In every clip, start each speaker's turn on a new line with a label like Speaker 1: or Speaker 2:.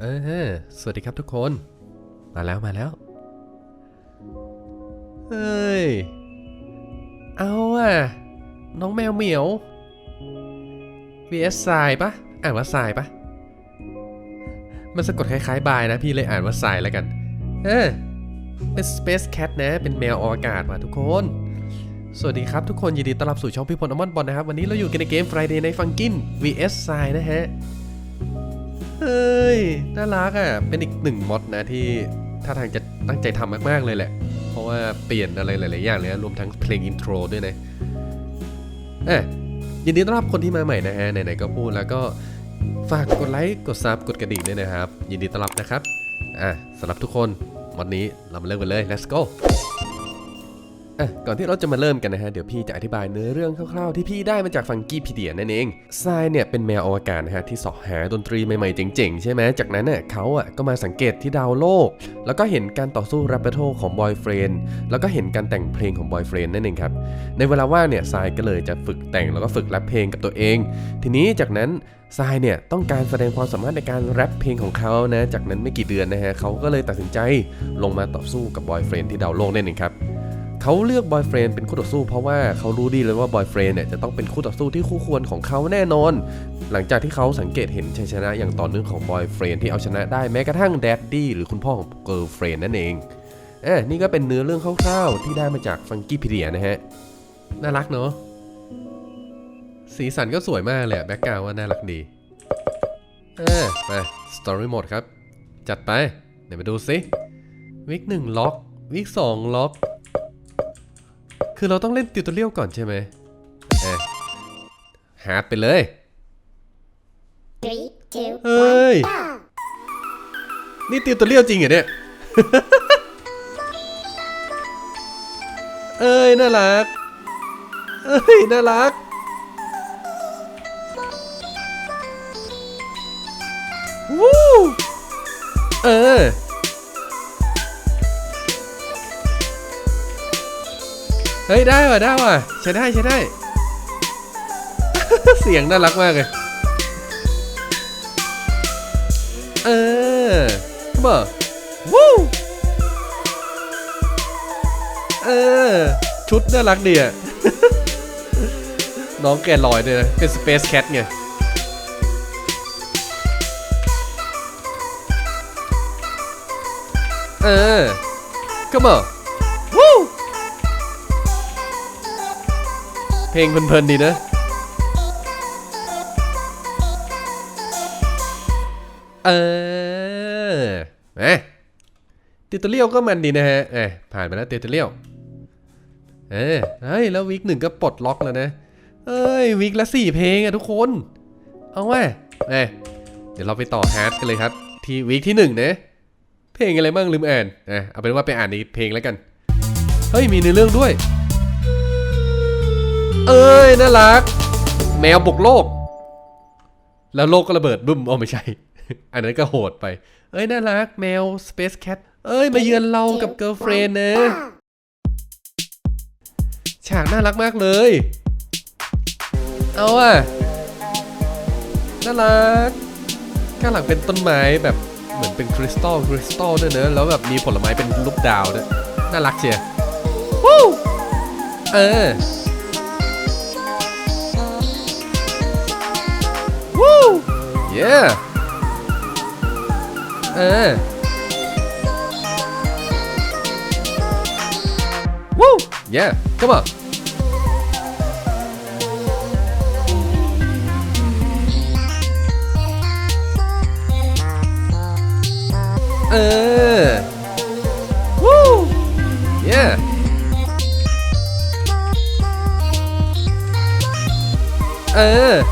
Speaker 1: เออ สวัสดีครับทุกคน มาแล้วมาแล้ว เฮ้ย เอาอะ น้องแมวเหมียว vs ทรายปะอ่านว่าทรายปะมันสะกดคล้ายๆบายนะ พี่เลยอ่านว่าทรายแล้วกัน เออ เป็น Space Cat นะ เป็นแมวอวกาศว่ะทุกคน สวัสดีครับทุกคนยินดีต้อนรับสู่ช่องพี่พลอมอนบอลนะครับ วันนี้เราอยู่กันในเกม Friday Night Funkin vs ทรายนะฮะ เฮ้ย น่ารักอะ เป็นอีกหนึ่งมอดนะที่ท่าทางจะตั้งใจทำมาก ๆ เลยแหละ เพราะว่าเปลี่ยนอะไรหลาย ๆ อย่างเลยนะรวมทั้งเพลงอินโทรด้วยนะเอ้ยยินดีต้อนรับคนที่มาใหม่นะฮะ ไหน ๆ ก็พูดแล้วก็ฝากกดไลค์ กดซับ กดกระดิ่งด้วยนะครับ ยินดีต้อนรับนะครับ อะสำหรับทุกคนวันนี้เรามาเริ่มกันเลย let's go อะก่อนที่เราจะมาเริ่มกันนะฮะ เดี๋ยวพี่จะอธิบายเนื้อเรื่องคร่าวๆ ที่พี่ได้มาจากฟังกี้พีเดียนั่นเองทรายเนี่ยเป็นแมวอวกาศนะฮะที่สาะหาดนตรีใหม่ๆเจ๋งๆ ใช่ไหมจากนั้นเนี่ยเขาอะก็มาสังเกตที่ดาวโลก แล้วก็เห็นการต่อสู้แรปเปอร์โทของบอยเฟรนแล้วก็เห็นการแต่งเพลงของบอยเฟรนนั่นเองครับ ในเวลาว่างเนี่ยทรายก็เลยจะฝึกแต่งแล้วก็ฝึกแรปเพลงกับตัวเอง ทีนี้จากนั้นทรายเนี่ยต้องการแสดงความสามารถในการแรปเพลงของเขานะ จากนั้นไม่กี่เดือนนะฮะเขาก็เลยตัดสินใจลงมาต่อสู้กับบอยเฟรนที่ดาวโลกนั่นเองครับ เขาเลือกบอยเฟรนเป็นคู่ต่อสู้เพราะว่าเขารู้ดีเลยว่าบอยเฟรนเนี่ยจะต้องเป็นคู่ต่อสู้ที่คู่ควรของเขาแน่นอน หลังจากที่เขาสังเกตเห็นชัยชนะอย่างต่อเนื่องของบอยเฟรนที่เอาชนะได้แม้กระทั่งแดดดี้หรือคุณพ่อของเกิร์ลเฟรนนั่นเองเอ้นี่ก็เป็นเนื้อเรื่องคร่าวๆ ที่ได้มาจากฟังกี้พีเดียนะฮะ น่ารักเนาะสีสันก็สวยมากเลยแบ็กกราวว่าน่ารักดีเออมาสตอรี่โหมดครับ จัดไป เดี๋ยวมาดูสิวิกหนึ่งล็อกวิกสองล็อก คือเราต้องเล่นติวตอเรียลก่อนใช่ไหมเอะฮาร์ดไปเลย
Speaker 2: Three, two,
Speaker 1: เฮ้ย นี่ติวตอเรียลจริงเหรอเนี่ย เอ้ย น่ารัก เอ้ย น่ารัก วู้ เออ เฮ้ยได้ว่ะได้ว่ะใช้ได้ใช้ได้ เสียงน่ารักมากเลย เออมาวู้เออ ชุดน่ารักดีอะ น้องแกลอยด้วยนะเป็น Space Cat ไงเออ come on เพลงเพลินๆดีนะเออแหมติวตอเรียลก็มันดีนะฮะเอ้ยผ่านไปแล้วติตอเรียลเออเฮ้ยแล้ววีคหนึ่งก็ปลดล็อกแล้วนะ เอ้ยวีคละสี่เพลงอะทุกคน เอาว่ะเอ้ยเดี๋ยวเราไปต่อฮาร์ดกันเลยครับ ที่วีคที่หนึ่งนะ เพลงอะไรบ้างลืมอ่านอะเอาเป็นว่าไปอ่านในเพลงแล้วกัน เฮ้ยมีในเรื่องด้วย เอ้ยน่ารัก แมวบุกโลก แล้วโลกก็ระเบิดบึ้มอ๋อไม่ใช่ อันนั้นก็โหดไป เอ้ยน่ารัก แมว Space Cat เอ้ยมาเยือนเรากับ Girlfriend นะฉากน่ารักมากเลย เอาอะน่ารักข้างหลังเป็นต้นไม้แบบเหมือนเป็นคริสตัลคริสตัลด้วยเนอะแล้วแบบมีผลไม้เป็นรูปดาวด้วยน่ารักเชียร์วู้เออ วู้ yeah เออวู้ yeah come on เออวู้ yeah เ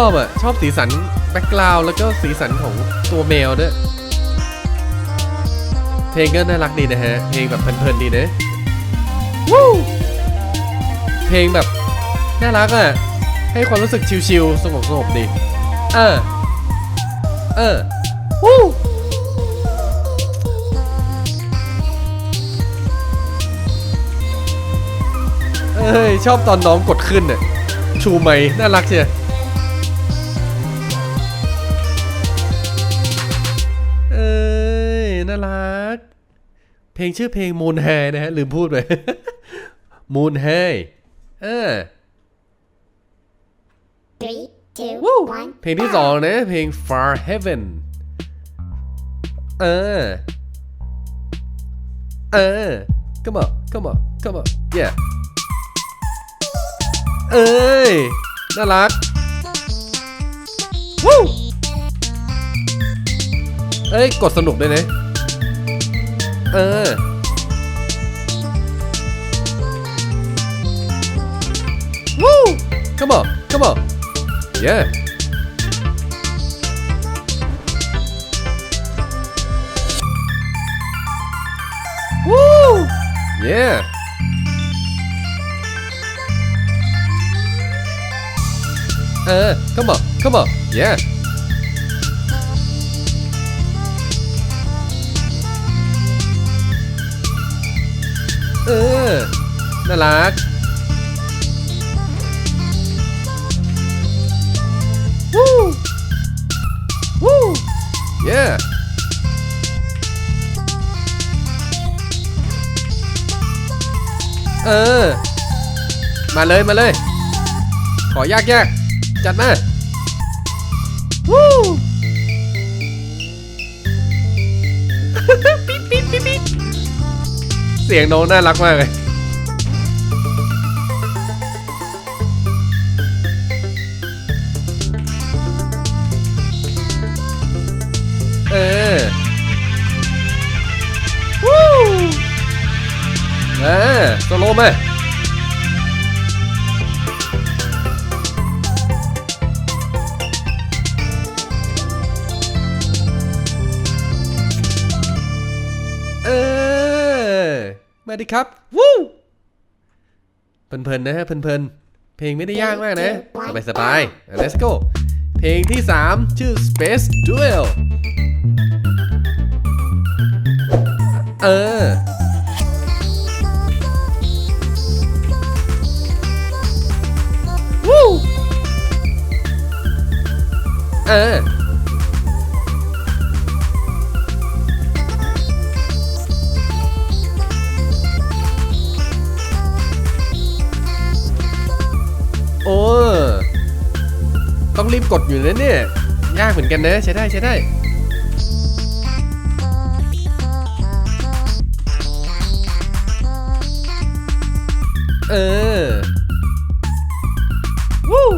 Speaker 1: อบอะชอบสีสันแบ็กกราวด์แล้วก็สีสันของตัวแมวด้วยเพลงก็น่ารักดีนะฮะ เพลงแบบเพลินๆดีนะวู้เพลงแบบน่ารักอะให้ความรู้สึกชิลๆสงบๆดีเออเออวู้เอ้ยชอบตอนน้องกดขึ้นน่ะชูไหมค์น่ารักเชีย เพลงชื่อเพลง Moon High นะฮะ ลืมพูดไป Moon High เออ
Speaker 2: Three, two,
Speaker 1: วู้
Speaker 2: one.
Speaker 1: เพลงที่สองนะ เพลง Far Heaven เออ เออ come on come on come on yeah เอ้ย น่ารักวู้เอ้ย กดสนุกด้วยนะ เออ วู้ come on come on yeah วู้ yeah เออ come on come on yeah เออ น่ารักวู้วู้ yeah เออ มาเลยมาเลย ขอยากยากๆจัดมาวู้ปิ๊ดปิ๊ดปิ๊ดปิ๊ดเสียงน้องน่ารักมากเลยเออวู้เออสโลมไหม มาดิครับ วู้เพลินๆนะฮะเพลินๆ เพลงไม่ได้ยากมากนะ สบายสบายๆ let's go เพลงที่ 3 ชื่อ Space Duel เออ วู้เออ รีบกดอยู่นะเนี่ย ยากเหมือนกันนะใช้ได้ใช้ได้เออวู้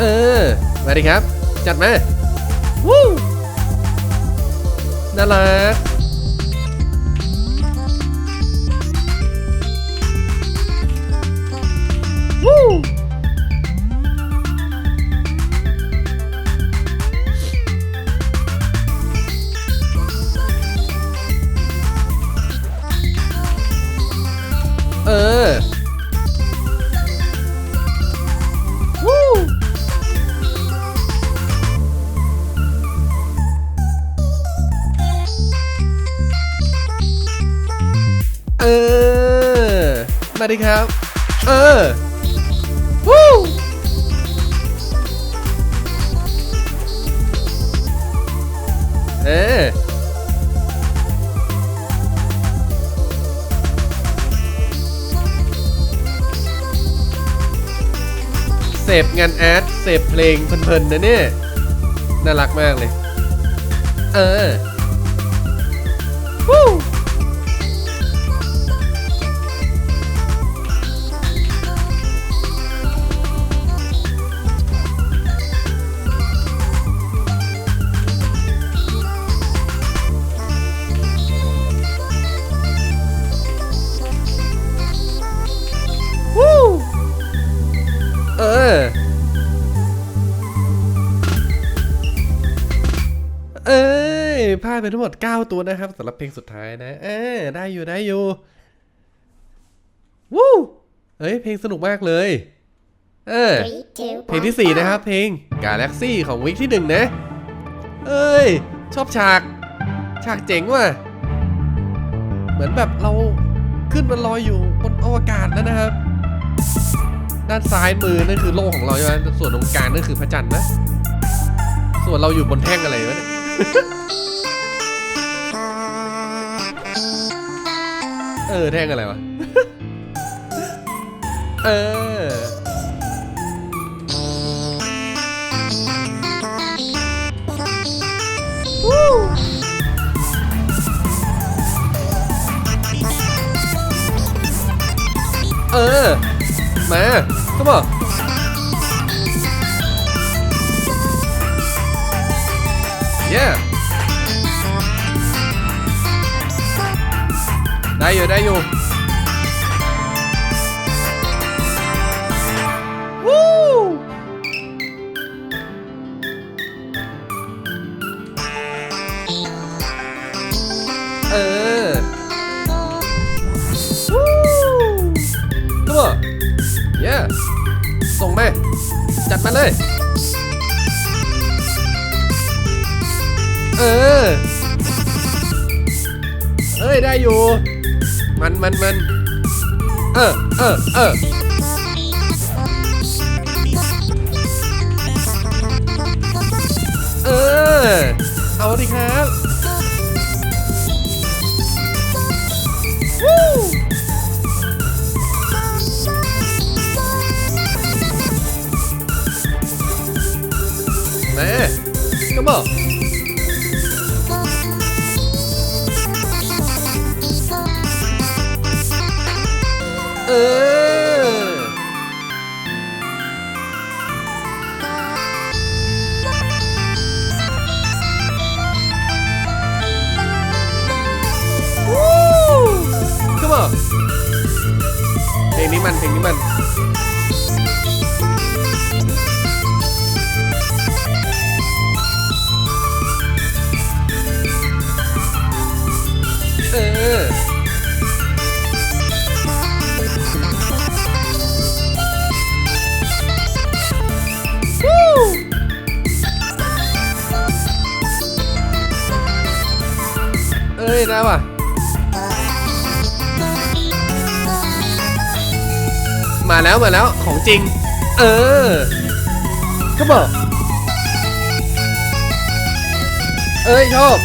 Speaker 1: เออ มาดิครับ จัดมาวู้น่ารัก มาดิครับ เออวู้เออเสพงานอาร์ตเสพเพลงเพลินๆนะเนี่ย น่ารักมากเลย เออ ยพลาดไปทั้งหมด 9 ตัวนะครับสำหรับเพลงสุดท้ายนะเออได้อยู่ได้อยู่วู้เฮ้ยเพลงสนุกมากเลย เออ เพลงที่ 4 นะครับ เพลง Galaxy ของวิกที่ 1 นะ เอ้ย ชอบฉาก ฉากเจ๋งว่ะ เหมือนแบบเราขึ้นมาลอยอยู่บนอวกาศแล้วนะครับ ด้านซ้ายมือนั่นคือโลกของเราใช่ไหมส่วนตรงกลางนั่นคือพระจันทร์นะ ส่วนเราอยู่บนแท่งอะไรวะเนี่ย เออแท่งอะไรวะ เออ เออ มาก็บอก yeah ได้อยู่ได้อยู่วู้เออวู้ตัว yeah ส่งมาจัดมาเลย เออเอ้ย ได้อยู่ มันมันมันเออเออเออเออ เอาดิครับวู้มาก็บอก เพลงนี้มันเพลงนี้มันเออวู้เอ้ยได้ว่ะ มาแล้วมาแล้วของจริง เออ ก็บอก เอ้ยชอบ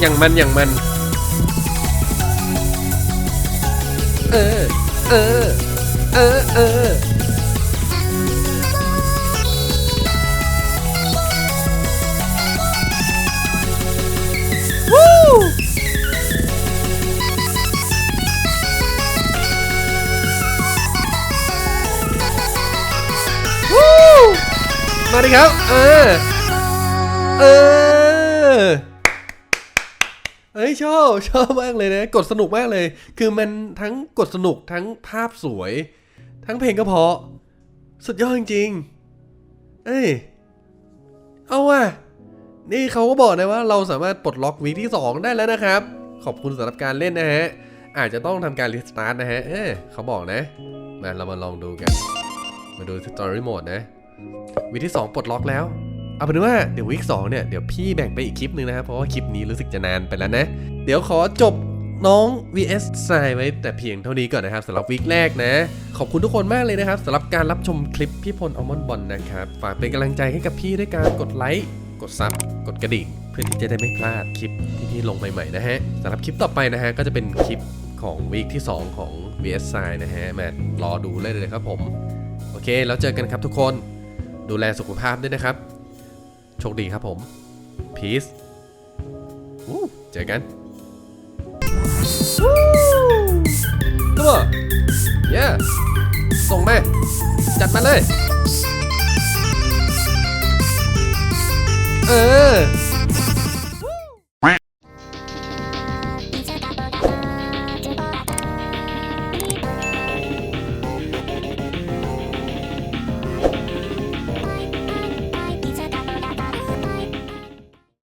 Speaker 1: อย่างมันอย่างมัน เออ เออ เออ เออ มาดิครับ เออ เออเอ้ยชอบชอบมากเลยนะ กดสนุกมากเลย คือมันทั้งกดสนุกทั้งภาพสวย ทั้งเพลงก็เพราะสุดยอดจริงๆ เอ้ย เอาว่ะ นี่เขาก็บอกนะว่าเราสามารถปลดล็อกวีคที่ 2 ได้แล้วนะครับ ขอบคุณสำหรับการเล่นนะฮะ อาจจะต้องทำการรีสตาร์ทนะฮะ เออเขาบอกนะ มาเรามาลองดูกัน มาดูสตอรี่โหมดนะ วีคที่ 2 ปลดล็อกแล้ว เอาเป็นว่าเดี๋ยววีคสองเนี่ยเดี๋ยวพี่แบ่งไปอีกคลิปหนึ่งนะครับเพราะว่าคลิปนี้รู้สึกจะนานไปแล้วนะ เดี๋ยวขอจบน้อง vs ทรายไว้แต่เพียงเท่านี้ก่อนนะครับสำหรับวีคแรกนะ ขอบคุณทุกคนมากเลยนะครับสำหรับการรับชมคลิปพี่พลอัลมอนบอลนะครับ ฝากเป็นกำลังใจให้กับพี่ด้วยการกดไลค์กดซับกดกระดิ่ง เพื่อที่จะได้ไม่พลาดคลิปที่พี่ลงใหม่ๆนะฮะสำหรับคลิปต่อไปนะฮะก็จะเป็นคลิปของวีคที่ 2 ของ vs ทรายนะฮะมารอดูเลยเลยครับผม โอเค แล้วเจอกันครับทุกคน ดูแลสุขภาพด้วยนะครับ โชคดีครับผม peace เจอกันตัวเย้ส่งมา จัดมาเลย เออ